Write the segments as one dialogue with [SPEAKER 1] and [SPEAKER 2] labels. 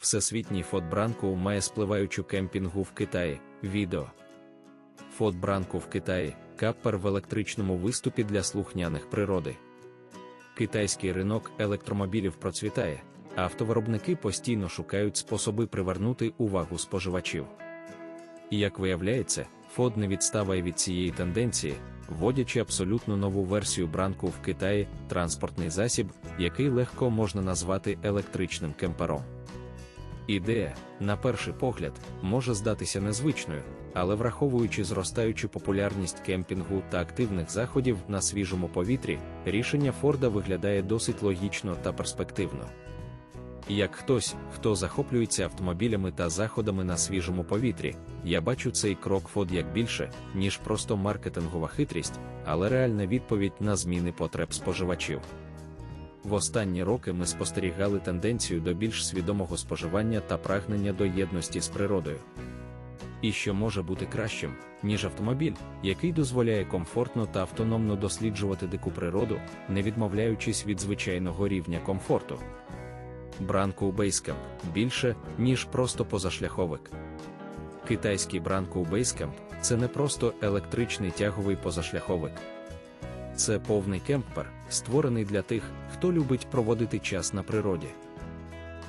[SPEAKER 1] Всесвітній Фот Бранко має спливаючу кемпінгу в Китаї. Відео. Фот Бранко в Китаї каппер в електричному виступі для слухняних природи. Китайський ринок електромобілів процвітає, автовиробники постійно шукають способи привернути увагу споживачів. Як виявляється, Ford не відставає від цієї тенденції, вводячи абсолютно нову версію бранку в Китаї транспортний засіб, який легко можна назвати електричним кемпером. Ідея, на перший погляд, може здатися незвичною, але враховуючи зростаючу популярність кемпінгу та активних заходів на свіжому повітрі, рішення Форда виглядає досить логічно та перспективно. Як хтось, хто захоплюється автомобілями та заходами на свіжому повітрі, я бачу цей крок Фод як більше, ніж просто маркетингова хитрість, але реальна відповідь на зміни потреб споживачів. В останні роки ми спостерігали тенденцію до більш свідомого споживання та прагнення до єдності з природою. І що може бути кращим, ніж автомобіль, який дозволяє комфортно та автономно досліджувати дику природу, не відмовляючись від звичайного рівня комфорту. Бранку Basecamp більше, ніж просто позашляховик. Китайський Бранку Basecamp – це не просто електричний тяговий позашляховик. Це повний кемпер, створений для тих, хто любить проводити час на природі.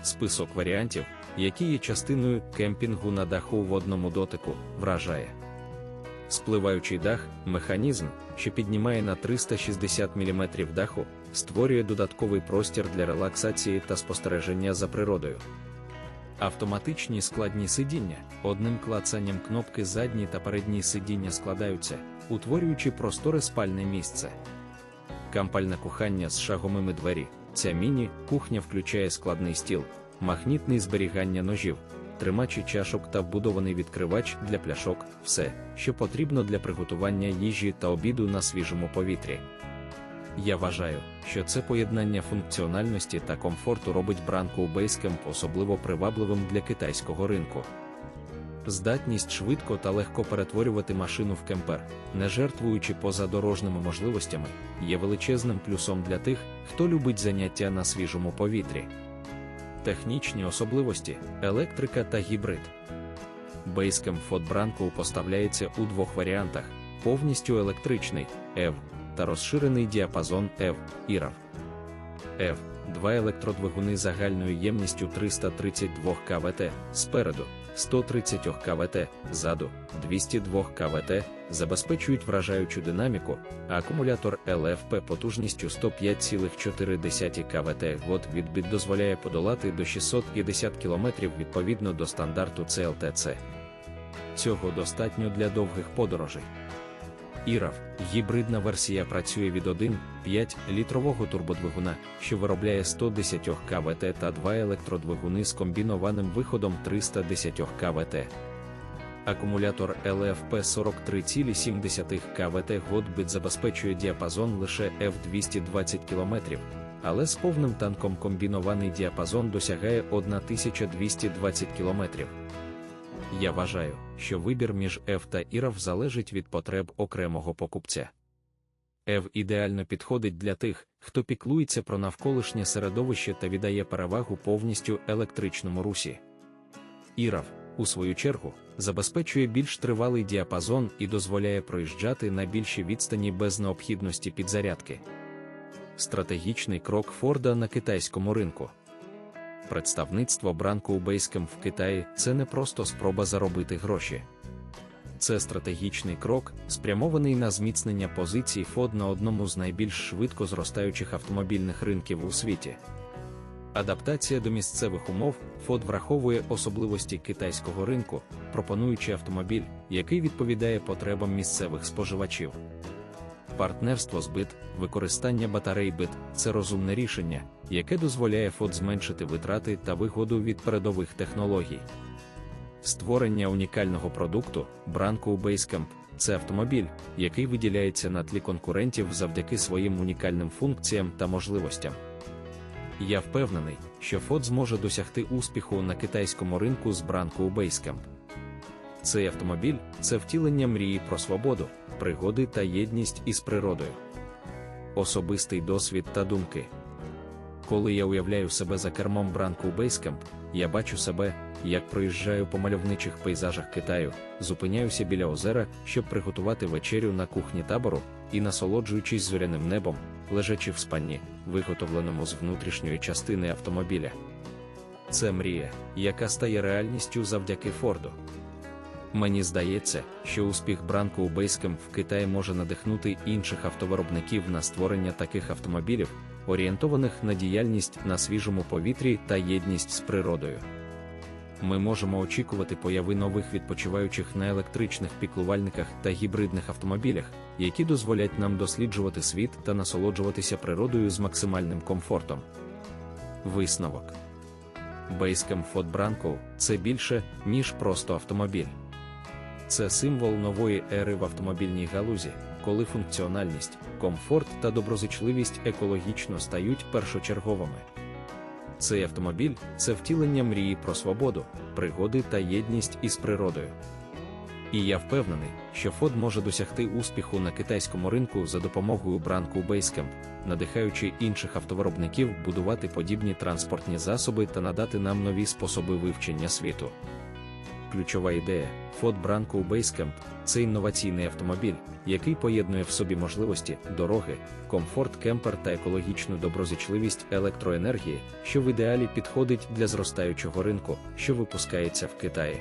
[SPEAKER 1] Список варіантів, які є частиною кемпінгу на даху в одному дотику, вражає. Спливаючий дах механізм, що піднімає на 360 мм даху, створює додатковий простір для релаксації та спостереження за природою. Автоматичні складні сидіння одним клацанням кнопки задні та передні сидіння складаються, утворюючи просторе спальне місце. Кампальне кухання з шагомими двері. Ця міні-кухня включає складний стіл, магнітний зберігання ножів, тримачі чашок та вбудований відкривач для пляшок все, що потрібно для приготування їжі та обіду на свіжому повітрі. Я вважаю, що це поєднання функціональності та комфорту робить бранку Basecamp особливо привабливим для китайського ринку. Здатність швидко та легко перетворювати машину в кемпер, не жертвуючи позадорожними можливостями, є величезним плюсом для тих, хто любить заняття на свіжому повітрі. Технічні особливості, електрика та гібрид. Basecamp Ford Bronco поставляється у двох варіантах: повністю електричний EV та розширений діапазон EV IRAV. EV – два електродвигуни загальною ємністю 332 КВТ спереду, 130 КВТ ззаду, 202 КВТ забезпечують вражаючу динаміку, а акумулятор ЛФП потужністю 105,4 КВТ год від бит дозволяє подолати до 650 км відповідно до стандарту CLTC. Цього достатньо для довгих подорожей. IRAV – гібридна версія працює від 1,5 літрового турбодвигуна, що виробляє 110 КВТ та два електродвигуни з комбінованим виходом 310 КВТ. Акумулятор LFP 43,7 КВт Годбит забезпечує діапазон лише F220 км, але з повним танком комбінований діапазон досягає 1220 км. Я вважаю, що вибір між F та IRAV залежить від потреб окремого покупця. EV ідеально підходить для тих, хто піклується про навколишнє середовище та віддає перевагу повністю електричному русі. IRAV, у свою чергу, забезпечує більш тривалий діапазон і дозволяє проїжджати на більші відстані без необхідності підзарядки. Стратегічний крок Форда на китайському ринку. Представництво бранку Basecamp в Китаї це не просто спроба заробити гроші. Це стратегічний крок, спрямований на зміцнення позицій Ford на одному з найбільш швидко зростаючих автомобільних ринків у світі. Адаптація до місцевих умов Ford враховує особливості китайського ринку, пропонуючи автомобіль, який відповідає потребам місцевих споживачів. Партнерство з бит, використання батарей бит це розумне рішення, яке дозволяє Ford зменшити витрати та вигоду від передових технологій. Створення унікального продукту Бранко Basecamp – це автомобіль, який виділяється на тлі конкурентів завдяки своїм унікальним функціям та можливостям. Я впевнений, що Ford зможе досягти успіху на китайському ринку з Бранко Basecamp. Цей автомобіль це втілення мрії про свободу, пригоди та єдність із природою. Особистий досвід та думки. Коли я уявляю себе за кермом бранку Basecamp, я бачу себе, як проїжджаю по мальовничих пейзажах Китаю, зупиняюся біля озера, щоб приготувати вечерю на кухні табору, і насолоджуючись зоряним небом, лежачи в спанні, виготовленому з внутрішньої частини автомобіля. Це мрія, яка стає реальністю завдяки Форду. Мені здається, що успіх бранку Basecamp в Китаї може надихнути інших автовиробників на створення таких автомобілів, орієнтованих на діяльність на свіжому повітрі та єдність з природою. Ми можемо очікувати появи нових відпочиваючих на електричних піклувальниках та гібридних автомобілях, які дозволять нам досліджувати світ та насолоджуватися природою з максимальним комфортом. Висновок Basecamp Ford Bronco – це більше, ніж просто автомобіль. Це символ нової ери в автомобільній галузі, коли функціональність, комфорт та доброзичливість екологічно стають першочерговими. Цей автомобіль це втілення мрії про свободу, пригоди та єдність із природою. І я впевнений, що Ford може досягти успіху на китайському ринку за допомогою бранку Basecamp, надихаючи інших автовиробників будувати подібні транспортні засоби та надати нам нові способи вивчення світу. Ключова ідея Ford Branco Basecamp – це інноваційний автомобіль, який поєднує в собі можливості дороги, комфорт кемпер та екологічну доброзичливість електроенергії, що в ідеалі підходить для зростаючого ринку, що випускається в Китаї.